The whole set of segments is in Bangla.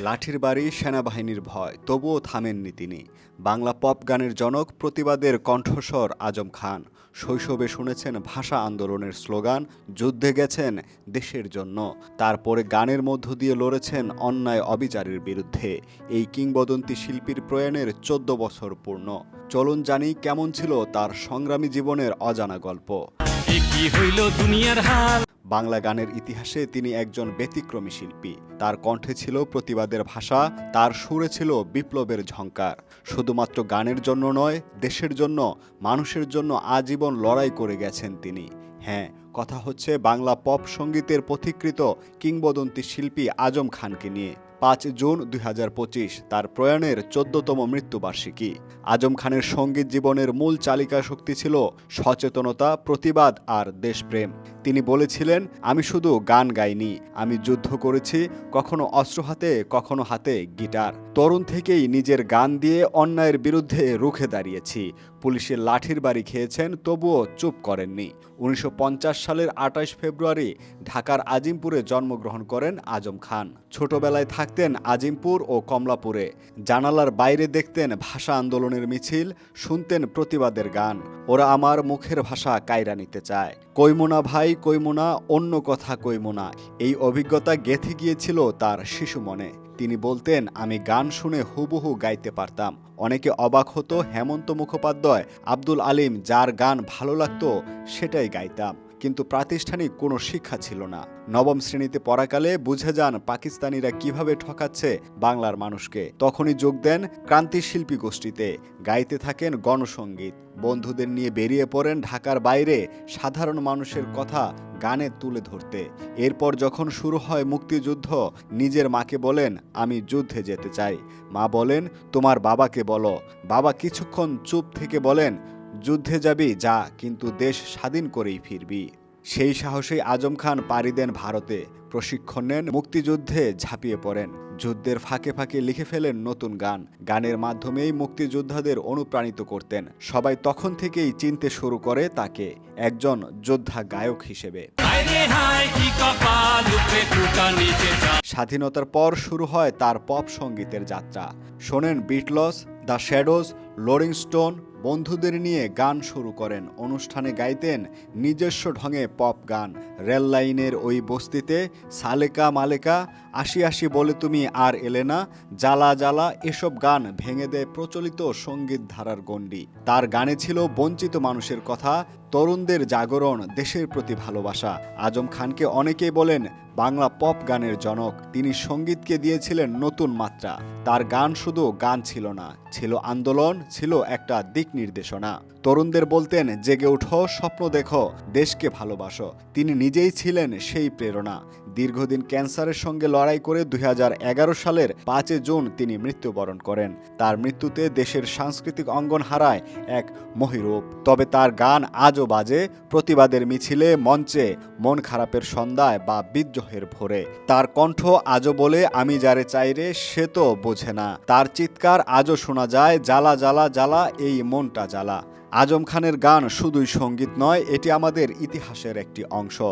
লাঠির বাড়ি সেনাবাহিনীর ভয়, তবুও থামেননি তিনি। বাংলা পপ গানের জনক প্রতিবাদের কণ্ঠস্বর আজম খান। শৈশবে শুনেছেন ভাষা আন্দোলনের স্লোগান, যুদ্ধে গেছেন দেশের জন্য। তারপরে গানের মধ্য দিয়ে লড়েছেন অন্যায় অবিচারের বিরুদ্ধে। এই কিংবদন্তি শিল্পীর প্রয়াণের চোদ্দ বছর পূর্ণ। চলুন জানি কেমন ছিল তার সংগ্রামী জীবনের অজানা গল্প। কি হইল দুনিয়ার হাল? বাংলা গানের ইতিহাসে তিনি একজন ব্যতিক্রমী শিল্পী। তার কণ্ঠে ছিল প্রতিবাদের ভাষা, তার সুরে ছিল বিপ্লবের ঝঙ্কার শুধুমাত্র গানের জন্য নয়, দেশের জন্য, মানুষের জন্য আজীবন লড়াই করে গেছেন তিনি। হ্যাঁ কথা হচ্ছে বাংলা পপ সঙ্গীতের পথিকৃত কিংবদন্তি শিল্পী আজম খানকে নিয়ে। পাঁচ জুন দুই হাজার পঁচিশ, তার প্রয়াণের চোদ্দতম মৃত্যুবার্ষিকী। আজম খানের সংগীত জীবনের মূল চালিকা শক্তি ছিল সচেতনতা, প্রতিবাদ আর দেশপ্রেম। তিনি বলেছিলেন, আমি শুধু গান গাইনি, আমি যুদ্ধ করেছি, কখনো অস্ত্র হাতে, কখনো হাতে গিটার। তরুণ থেকেই নিজের গান দিয়ে অন্যায়ের বিরুদ্ধে রুখে দাঁড়িয়েছি পুলিশের লাঠির বাড়ি খেয়েছেন, তবুও চুপ করেননি। উনিশশো পঞ্চাশ সালের আঠাশ ফেব্রুয়ারি ঢাকার আজিমপুরে জন্মগ্রহণ করেন আজম খান। ছোটবেলায় থাকতেন আজিমপুর ও কমলাপুরে। জানালার বাইরে দেখতেন ভাষা আন্দোলনের মিছিল, শুনতেন প্রতিবাদের গান। ওরা আমার মুখের ভাষা কায়রা নিতে চায়। কৈমোনা ভাই, কৈমোনা, অন্য কথা কৈমোনা। এই অভিজ্ঞতা গেথে গিয়েছিল তার শিশু মনে। তিনি বলতেন, আমি গান শুনে হুবহু গাইতে পারতাম। অনেকে অবাক হতো, হেমন্ত মুখোপাধ্যায়, আব্দুল আলিম, যার গান ভালো লাগতো, সেটাই গাইতাম। কিন্তু প্রাতিষ্ঠানিক কোনো শিক্ষা ছিল না। নবম শ্রেণীতে পড়াকালে বুঝে যান পাকিস্তানিরা কীভাবে ঠকাচ্ছে বাংলার মানুষকে। তখনই যোগ দেন ক্রান্তি শিল্পী গোষ্ঠীতে। গাইতে থাকেন গণসঙ্গীত বন্ধুদের নিয়ে বেরিয়ে পড়েন ঢাকার বাইরে। সাধারণ মানুষের কথা গানে তুলে ধরতে। এরপর যখন শুরু হয় মুক্তিযুদ্ধ, নিজের মাকে বলেন, আমি যুদ্ধে যেতে চাই। মা বলেন, তোমার বাবাকে বলো। বাবা কিছুক্ষণ চুপ থেকে বলেন, যুদ্ধে যাবি যা, কিন্তু দেশ স্বাধীন করেই ফিরবি। সেই সাহসেই আজম খান পাড়ি দেন ভারতে। প্রশিক্ষণ নেন, মুক্তিযুদ্ধে ঝাঁপিয়ে পড়েন। যুদ্ধের ফাঁকে ফাঁকে লিখে ফেলেন নতুন গান। গানের মাধ্যমেই মুক্তিযোদ্ধাদের অনুপ্রাণিত করতেন। সবাই তখন থেকেই চিনতে শুরু করে তাকে, একজন যোদ্ধা গায়ক হিসেবে। স্বাধীনতার পর শুরু হয় তার পপ সঙ্গীতের যাত্রা। শোনেন Beatles the Shadows Rolling Stone বন্ধুদের নিয়ে গান শুরু করেন। অনুষ্ঠানে গাইতেন নিজস্ব ঢঙে পপ গান। রেল লাইনের ওই বস্তিতে, সালেকা মালেকা আশি আশি বলে তুমি আর এলে না, জ্বালা জ্বালা, এসব গান ভেঙে দেয় প্রচলিত সংগীত ধারার গণ্ডি। তার গানে ছিল বঞ্চিত মানুষের কথা, তরুণদের জাগরণ, দেশের প্রতি ভালোবাসা। আজম খানকে অনেকেই বলেন, বাংলা পপ গানের জনক। তিনি সঙ্গীতকে দিয়েছিলেন নতুন মাত্রা। তার গান শুধু গান ছিল না, ছিল আন্দোলন, ছিল একটা দিক নির্দেশনা। তরুণদের বলতেন জেগে উঠো স্বপ্ন দেখো দেশকে ভালোবাসো। তিনি নিজেই ছিলেন সেই প্রেরণা। দীর্ঘদিন ক্যান্সারের সঙ্গে লড়াই করে দুই হাজার এগারো সালের পাঁচে জুন তিনি মৃত্যুবরণ করেন। তার মৃত্যুতে দেশের সাংস্কৃতিক অঙ্গন হারায় এক মহিরূপ। তবে তার গান আজও বাজে, প্রতিবাদের মিছিলে, মঞ্চে মন খারাপের সন্ধ্যায় বা বিদ্রোহের ভোরে। তার কণ্ঠ আজও বলে, আমি যারে চাইরে সে তো বোঝে না। তার চিৎকার আজও শোনা যায়, জ্বালা জ্বালা জ্বালা, এই মনটা জ্বালা। আজম খানের গান শুধুই সংগীত নয়, এটি আমাদের ইতিহাসের একটি অংশ।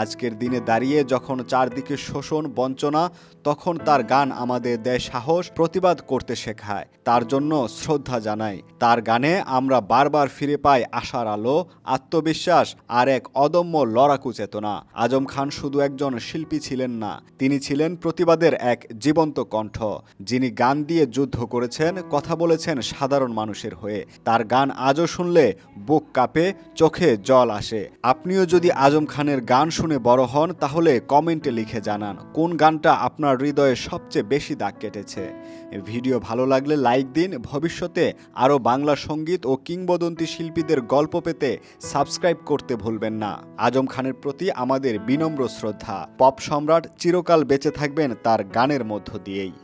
আজকের দিনে দাঁড়িয়ে যখন চারদিকে শোষণ, বঞ্চনা, তখন তার গান আমাদের দেয় সাহস, প্রতিবাদ করতে শেখায়। তার জন্য শ্রদ্ধা জানাই। তার গানে আমরা বারবার ফিরে পাই আশার আলো, আত্মবিশ্বাস আর এক অদম্য লড়াকু চেতনা। আজম খান শুধু একজন শিল্পী ছিলেন না, তিনি ছিলেন প্রতিবাদের এক জীবন্ত কণ্ঠ। যিনি গান দিয়ে যুদ্ধ করেছেন, কথা বলেছেন সাধারণ মানুষের হয়ে। তার গান আজও শুনলে বুক কাঁপে, চোখে জল আসে। আপনিও যদি আজম খানের গান শুনে বড় হন, তাহলে কমেন্টে লিখে জানান, কোন গানটা আপনার হৃদয়ে সবচেয়ে বেশি দাগ কেটেছে? ভিডিও ভালো লাগলে লাইক দিন, ভবিষ্যতে আরও বাংলা সংগীত ও কিংবদন্তি শিল্পীদের গল্প পেতে সাবস্ক্রাইব করতে ভুলবেন না। আজম খানের প্রতি আমাদের বিনম্র শ্রদ্ধা। পপ সম্রাট চিরকাল বেঁচে থাকবেন তার গানের মধ্য দিয়েই।